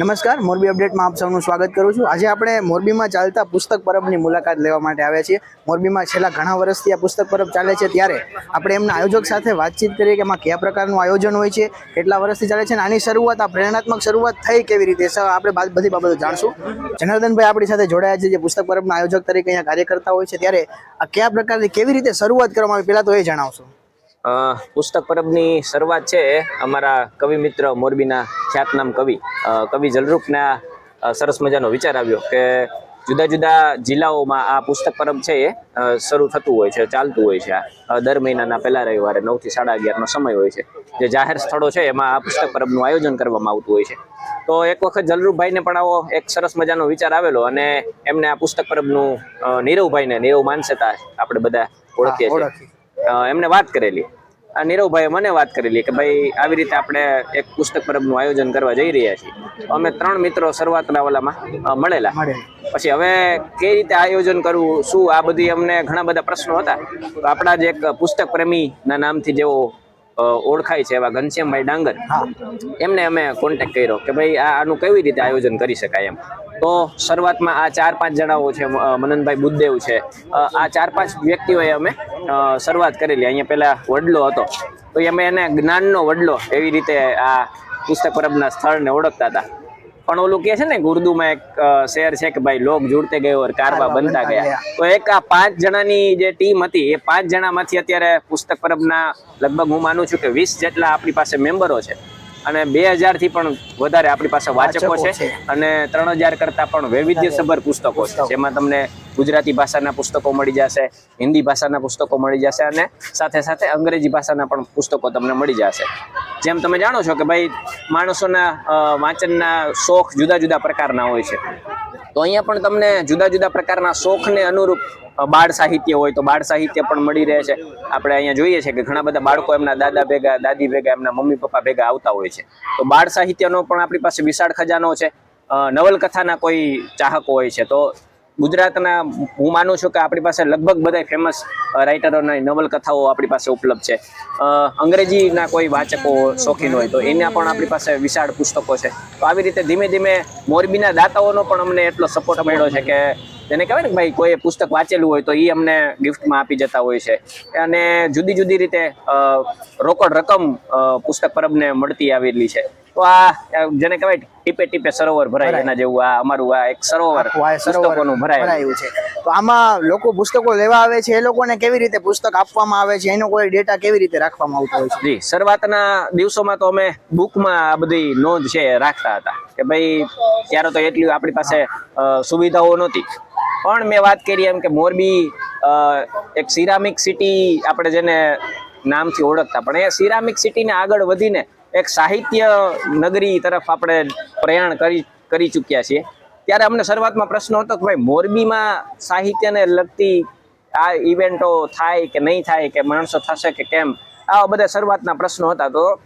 નમસ્કાર, મોરબી અપડેટમાં આપ સૌનું સ્વાગત કરું છું. આજે આપણે મોરબીમાં ચાલતા પુસ્તક પરબની મુલાકાત લેવા માટે આવ્યા છીએ. મોરબીમાં છેલ્લા ઘણા વર્ષથી આ પુસ્તક પરબ ચાલે છે. ત્યારે આપણે એમના આયોજક સાથે વાતચીત કરીએ કે એમાં કયા પ્રકારનું આયોજન હોય છે, કેટલા વર્ષથી ચાલે છે અને આની શરૂઆત, આ પ્રેરણાત્મક શરૂઆત થઈ કેવી રીતે? આપણે બધી બાબતો જાણશું. જનાર્દનભાઈ આપણી સાથે જોડાયા છે, જે પુસ્તક પરબના આયોજક તરીકે અહીંયા કાર્ય કરતા હોય છે. ત્યારે આ કયા પ્રકારની, કેવી રીતે શરૂઆત કરવામાં આવી, પહેલાં તો એ જણાવશો. પુસ્તક પરબની શરૂઆત છે અમારા કવિ મિત્ર મોરબીના ખ્યાતનામ કવિ. કવિ જલરૂપના સરસ મજાનો વિચાર આવ્યો કે જુદા જુદા જિલ્લાઓમાં આ પુસ્તક પરબ છે એ શરૂ થતું હોય છે ચાલતું હોય છે. આ દર મહિનાના પહેલા રવિવારે નવથી સાડા અગિયારનો સમય હોય છે. જે જાહેર સ્થળો છે એમાં આ પુસ્તક પરબનું આયોજન કરવામાં આવતું હોય છે. તો એક વખત જલરૂપભાઈને પણ આવો એક સરસ મજાનો વિચાર આવેલો અને એમને આ પુસ્તક પરબનું નીરવભાઈને નીરવ માનસેતા આપણે બધા ઓળખીએ છીએ. એમને વાત કરેલી. આ નીરવભાઈએ મને વાત કરેલી કે ભાઈ આવી રીતે આપણે એક પુસ્તક પરબનું આયોજન કરવા જઈ રહ્યા છીએ. અમે ત્રણ મિત્રો શરૂઆતના ઓલામાં મળેલા. પછી હવે કઈ રીતે આયોજન કરવું શું આ બધી અમને ઘણા બધા પ્રશ્નો હતા. તો આપણા જ એક પુસ્તક પ્રેમીના નામથી જેઓ ઓળખાય છે એવા ઘનશ્યામભાઈ ડાંગર. એમને અમે કોન્ટેક્ટ કર્યો કે ભાઈ આ આનું કેવી રીતે આયોજન કરી શકાય એમ. તો શરૂઆતમાં આ ચાર પાંચ જણાઓ છે મનનભાઈ બુદ્ધદેવ છે. આ ચાર પાંચ વ્યક્તિઓએ અમે શરૂઆત કરેલી. અહીંયા પહેલાં વડલો હતો. તો અમે એને જ્ઞાનનો વડલો એવી રીતે આ પુસ્તક પરબના સ્થળને ઓળખતા હતા. પણ ઓલું કે છે ને કે ઉર્દુમાં એક શહેર શેર છે કે ભાઈ લોક જુડતે ગયો ઓર કારવા બનતા ગયા. તો એક આ પાંચ જણાની જે ટીમ હતી એ પાંચ જણામાંથી અત્યારે પુસ્તક પરબના લગભગ હું માનું છું કે વીસ જેટલા આપણી પાસે મેમ્બરો છે. અને બે હજારથી પણ વધારે આપણી પાસે વાચકો છે. અને ત્રણ હજાર કરતા પણ વૈવિધ્યસભર પુસ્તકો છે. જેમાં તમને ગુજરાતી ભાષાના પુસ્તકો મળી જશે હિન્દી ભાષાના પુસ્તકો મળી જશે અને સાથે સાથે અંગ્રેજી ભાષાના પણ પુસ્તકો તમને મળી જશે. જેમ તમે જાણો છો કે ભાઈ માણસોના વાંચનના શોખ જુદા જુદા પ્રકારના હોય છે. તો અહીંયા પણ તમને જુદા જુદા પ્રકારના શોખને અનુરૂપ બાળ સાહિત્ય હોય તો બાળ સાહિત્ય પણ મળી રહે છે. આપણે અહીંયા જોઈએ છે કે ઘણા બધા બાળકો એમના દાદા ભેગા, દાદી ભેગા, એમના મમ્મી પપ્પા ભેગા આવતા હોય છે. તો બાળ સાહિત્યનો પણ આપણી પાસે વિશાળ ખજાનો છે. નવલકથાના કોઈ ચાહકો હોય છે તો ગુજરાતના હું માનું છું કે આપણી પાસે લગભગ બધા ફેમસ રાઇટરોની નવલકથાઓ આપણી પાસે ઉપલબ્ધ છે. અંગ્રેજીના કોઈ વાચકો શોખીન હોય તો એના પણ આપણી પાસે વિશાળ પુસ્તકો છે. તો આવી રીતે ધીમે ધીમે મોરબીના દાતાઓનો પણ અમને એટલો સપોર્ટ મળ્યો છે કે જેને કહેવાય ને ભાઈ કોઈ પુસ્તક વાંચેલું હોય તો એ અમને ગિફ્ટમાં આપી જતા હોય છે. અને જુદી જુદી રીતે રોકડ રકમ પુસ્તક પરબને મળતી આવેલી છે. તો આ જેને કહેવાય ટીપે ટીપે સરોવર ભરાય એના જેવું આ અમારું આ એક સરોવર પુસ્તકોનું ભરાયું. છે. તો આમાં લોકો પુસ્તકો લેવા આવે છે એ લોકોને કેવી રીતે પુસ્તક આપવામાં આવે છે એનો કોઈ ડેટા કેવી રીતે રાખવામાં આવતો હોય છે? જી શરૂઆતના દિવસોમાં તો અમે બુકમાં આ બધી નોંધ છે રાખતા હતા. કે ભાઈ ત્યારે તો એટલી આપણી પાસે સુવિધાઓ નહોતી. પણ મેં વાત કરી એમ કે મોરબી એક સિરામિક સિટી આપણે જેને નામથી ઓળખતા પણ એ સિરામિક સિટીને આગળ વધીને એક સાહિત્ય નગરી તરફ આપણે પ્રયાણ કરી કરી ચૂક્યા છીએ. ત્યારે અમને શરૂઆતમાં પ્રશ્ન હતો કે ભાઈ, મોરબીમાં સાહિત્યને લગતી આ ઇવેન્ટો થાય કે નહીં થાય, કે માણસો થશે કે કેમ? આવા બધા શરૂઆતના પ્રશ્નો હતા. તો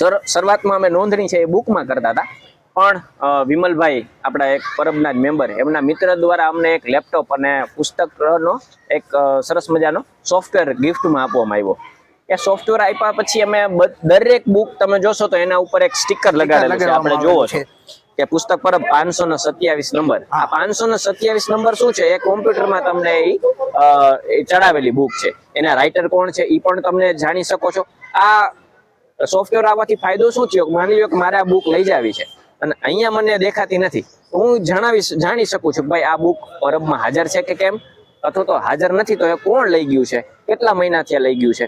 શર- શરૂઆતમાં અમે નોંધણી છે એ બુકમાં કરતા હતા. પણ વિમલભાઈ આપણા એક પરબના મેમ્બર એમના મિત્ર દ્વારા અમને એક લેપટોપ અને પુસ્તકનો એક સરસ મજાનો સોફ્ટવેર ગિફ્ટમાં આપવામાં આવ્યો. એ સોફ્ટવેર આપ્યા પછી અમે દરેક બુક તમે જોશો તો એના ઉપર એક સ્ટીકર લગાડેલું છે. આપણે જોવો છો. કે પુસ્તક પર પાંચસો ને સત્યાવીસ નંબર આ પાંચસો ને સત્યાવીસ નંબર શું છે? એ કોમ્પ્યુટરમાં તમને એ ચડાવેલી બુક છે. એના રાઇટર કોણ છે? એ પણ તમને જાણી શકો છો. આ સોફ્ટવેર આવવાથી ફાયદો શું થયો? માની લો કે મારે આ બુક લઈ જાવી છે. અને અહીંયા મને દેખાતી નથી. હું જણાવીશ જાણી શકું છું ભાઈ આ બુક પરબમાં હાજર છે કે કેમ? અથવા તો હાજર નથી તો એ કોણ લઈ ગયું છે? કેટલા મહિના થયા લઈ ગયું છે?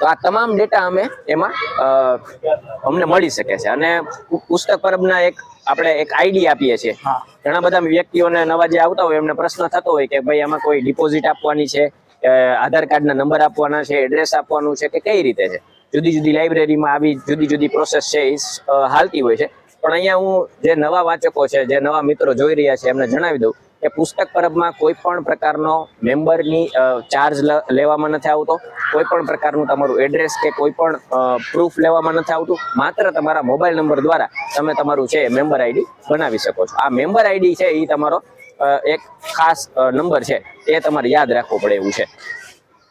તો આ તમામ ડેટા અમે એમાં અમને મળી શકે છે. અને પુસ્તક પરબના એક આપણે એક આઈડી આપીએ છીએ. ઘણા બધા વ્યક્તિઓને નવા જે આવતા હોય એમને પ્રશ્ન થતો હોય કે ભાઈ આમાં કોઈ ડિપોઝિટ આપવાની છે આધાર કાર્ડના નંબર આપવાના છે એડ્રેસ આપવાનું છે કે કઈ રીતે છે. જુદી જુદી લાઇબ્રેરીમાં આવી જુદી જુદી પ્રોસેસ છે એ હાલતી હોય છે. પણ અહીંયા હું જે નવા વાચકો છે જે નવા મિત્રો જોઈ રહ્યા છે એમને જણાવી દઉં કે પુસ્તક પરબમાં કોઈ પણ પ્રકારનો મેમ્બરની ચાર્જ લેવામાં નથી આવતો. કોઈ પણ પ્રકારનું તમારું એડ્રેસ કે કોઈ પણ પ્રૂફ લેવામાં નથી આવતું. માત્ર તમારા મોબાઈલ નંબર દ્વારા તમે તમારું છે મેમ્બર આઈડી બનાવી શકો છો. આ મેમ્બર આઈડી છે એ તમારો એક ખાસ નંબર છે. એ તમારે યાદ રાખવો પડે એવું છે.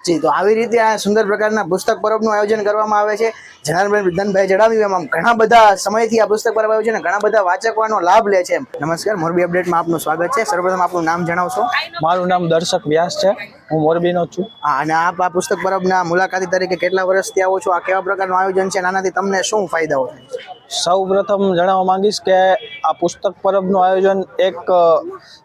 જી તો આવી રીતે આ સુંદર પ્રકારના પુસ્તક પરબનું આયોજન કરવામાં આવે છે. જનાર્દન વિધાનભાઈ જણાવ્યું એમ આમ ઘણા બધા સમયથી આ પુસ્તક પર્વ આયોજન ઘણા બધા વાચકવાનો લાભ લે છે નમસ્કાર મોરબી અપડેટમાં આપનું સ્વાગત છે. સર્વપ્રથમ આપનું નામ જણાવશો? મારું નામ દર્શક વ્યાસ છે. હું મોરબીનો જ છું અને આપ આ પુસ્તક પરબના મુલાકાતી તરીકે કેટલા વર્ષથી આવો છો? આ કેવા પ્રકારનું આયોજન છે? નાનાથી આનાથી તમને શું ફાયદાઓ થાય સૌ પ્રથમ જણાવવા માંગીશ કે આ પુસ્તક પરબનું આયોજન એક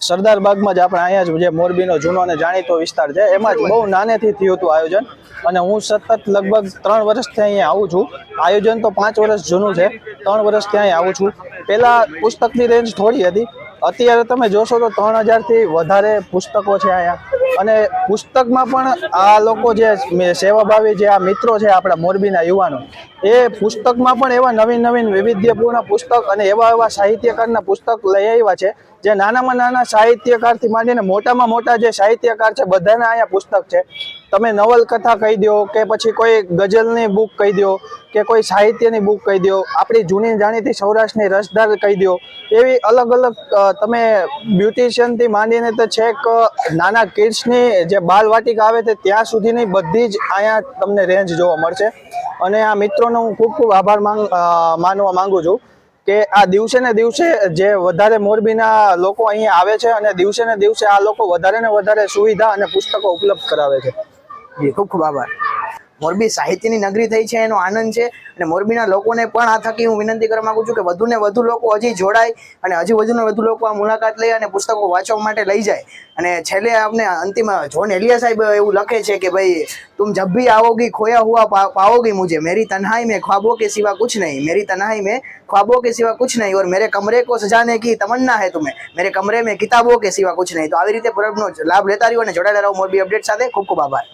સરદાર બાગમાં જ આપણે અહીંયા જ જે મોરબીનો જૂનો અને જાણીતો વિસ્તાર છે એમાં જ બહુ નાનેથી થયું હતું આયોજન. અને હું સતત લગભગ ત્રણ વર્ષથી અહીંયા આવું છું. આયોજન તો પાંચ વર્ષ જૂનું છે. ત્રણ વર્ષથી અહીંયા આવું છું. પહેલાં પુસ્તકની રેન્જ થોડી હતી. અત્યારે તમે જોશો તો ત્રણ હજારથી વધારે પુસ્તકો છે અહીંયા. અને પુસ્તકમાં પણ આ લોકો જે સેવાભાવી જે આ મિત્રો છે આપણા મોરબીના યુવાનો, એ પુસ્તકમાં પણ એવા નવીન નવીન વૈવિધ્યપૂર્ણ પુસ્તક અને એવા એવા સાહિત્યકારના પુસ્તક લઈ આવ્યા છે, જે નાનામાં નાના સાહિત્યકારથી માંડીને મોટામાં મોટા જે સાહિત્યકાર છે, બધાના અહીંયા પુસ્તક છે. તમે નવલકથા કહી દો કે પછી કોઈ ગઝલની બુક કહી દો કે કોઈ સાહિત્યની બુક કહી દો, આપણી જૂની જાણીતી સૌરાષ્ટ્રની રસધાર કહી દો, એવી અલગ અલગ તમે બ્યુટિશિયનથી માંડીને તો છેક નાના કિડ્સની જે બાલવાટિકા આવે છે ત્યાં સુધીની બધી જ અહીંયા તમને રેન્જ જોવા મળશે. અને આ મિત્રોનો હું ખૂબ ખૂબ આભાર માનવા માંગુ છું કે આ દિવસે ને દિવસે જે વધારે મોરબીના લોકો અહીંયા આવે છે અને દિવસે ને દિવસે આ લોકો વધારે ને વધારે સુવિધા અને પુસ્તકો ઉપલબ્ધ કરાવે છે. જી, ખૂબ ખૂબ મોરબી સાહિત્યની નગરી થઈ છે, એનો આનંદ છે અને મોરબીના લોકોને પણ આ થકી હું વિનંતી કરવા માંગુ છું કે વધુ ને વધુ લોકો હજી જોડાય અને હજી વધુ ને વધુ લોકો આ મુલાકાત લઈ અને પુસ્તકો વાંચવા માટે લઈ જાય. અને છેલ્લે આપણે અંતિમ જોન એલિયા સાહેબ એવું લખે છે કે ભાઈ, તુમ જબ ભી આવોગી ખોયા હુઆ પાઓગી મુજે, મેરી તનહાઈ મેં ખ્વાબો કે સિવા કુછ નહીં, મેરી તનહાઈ મેં ખ્વાબો કે સિવા કુછ નહીં ઓર મેરે કમરે કો સજાને કી તમન્ના હે તુમે, મેરે કમરે મેં કિતાબો કે સિવા કુછ નહીં. તો આવી રીતે પરબનો લાભ લેતા રહ્યો અને જોડાયેલા રહો મોરબી અપડેટ સાથે. ખૂબ ખૂબ આભાર.